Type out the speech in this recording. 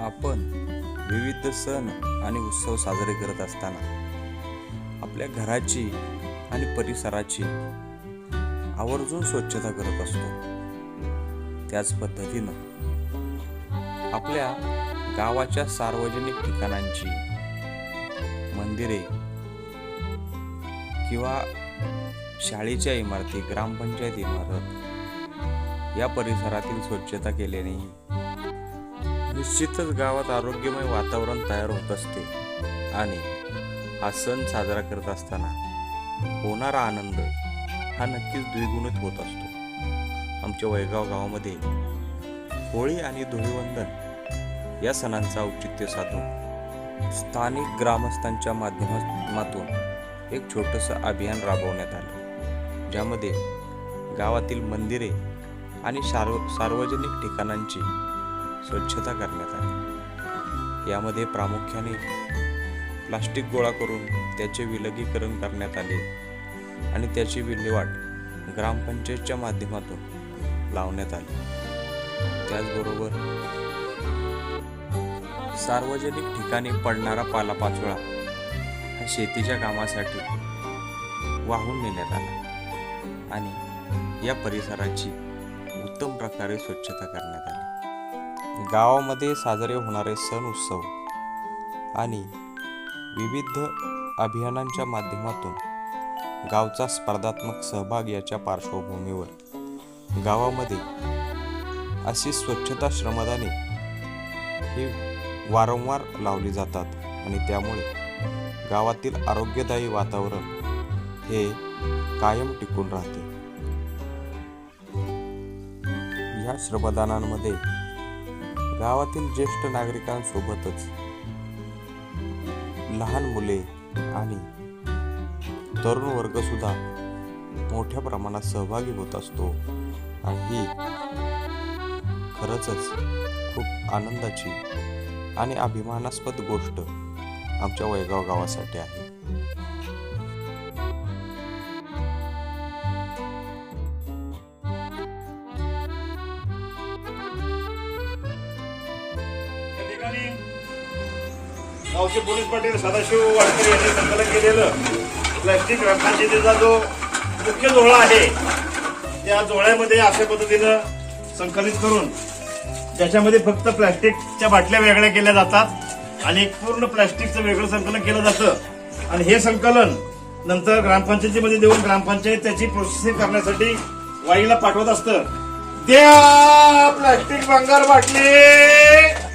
आपण विविध सण आणि उत्सव साजरे करत असताना आपल्या घराची आणि परिसराची आवर्जून स्वच्छता करत असतो. त्याच पद्धतीनं आपल्या गावाच्या सार्वजनिक ठिकाणांची मंदिरे किंवा शाळेच्या इमारती ग्रामपंचायत इमारत या परिसरातील स्वच्छता केल्याने निश्चितच गावात आरोग्यमय वातावरण तयार होत असते. आणि हा सण साजरा करत असताना होणारा आनंद हा नक्कीच द्विगुणित होत असतो. आमच्या वैगाव गावामध्ये होळी आणि धुळीवंदन या सणांचं औचित्य साधून स्थानिक ग्रामस्थांच्या माध्यमातून एक छोटंसं अभियान राबवण्यात आलं. ज्यामध्ये गावातील मंदिरे आणि सार्व सार्वजनिक ठिकाणांची स्वच्छता करण्यात आली. यामध्ये प्रामुख्याने प्लास्टिक गोळा करून त्याचे विलगीकरण करण्यात आले आणि त्याची विल्हेवाट ग्रामपंचायतच्या माध्यमातून लावण्यात आली. त्याचबरोबर सार्वजनिक ठिकाणी पडणारा पालापाचोळा हा शेतीच्या कामासाठी वाहून नेण्यात आला आणि या परिसराची उत्तम प्रकारे स्वच्छता करण्यात आली. गावामध्ये साजरे होणारे सण उत्सव आणि विविध अभियानांच्या माध्यमातून गावचा स्पर्धात्मक सहभाग याच्या पार्श्वभूमीवर गावामध्ये अशी स्वच्छता श्रमदाने ही वारंवार लावली जातात आणि त्यामुळे गावातील आरोग्यदायी वातावरण हे कायम टिकून राहते. या श्रमदानांमध्ये गावातील ज्येष्ठ नागरिकांसोबतच लहान मुले आणि तरुण वर्ग सुद्धा मोठ्या प्रमाणात सहभागी होत असतो. आणि ही खरंच खूप आनंदाची आणि अभिमानास्पद गोष्ट आमच्या वैगाव गावासाठी आहे. ठिकाणी गावचे पोलीस पाटील सदाशिव वाडकर यांनी संकलन केलेलं प्लॅस्टिक ग्रामपंचायतीचा जो मुख्य जोळा आहे त्या जोळ्यामध्ये अशा पद्धतीनं संकलित करून त्याच्यामध्ये फक्त प्लॅस्टिकच्या बाटल्या वेगळ्या केल्या जातात आणि पूर्ण प्लॅस्टिकचं वेगळं संकलन केलं जातं. आणि हे संकलन नंतर ग्रामपंचायतीमध्ये देऊन ग्रामपंचायत त्याची प्रोसेसिंग करण्यासाठी वाईला पाठवत असतं. द्या प्लॅस्टिक बंगार बाटली!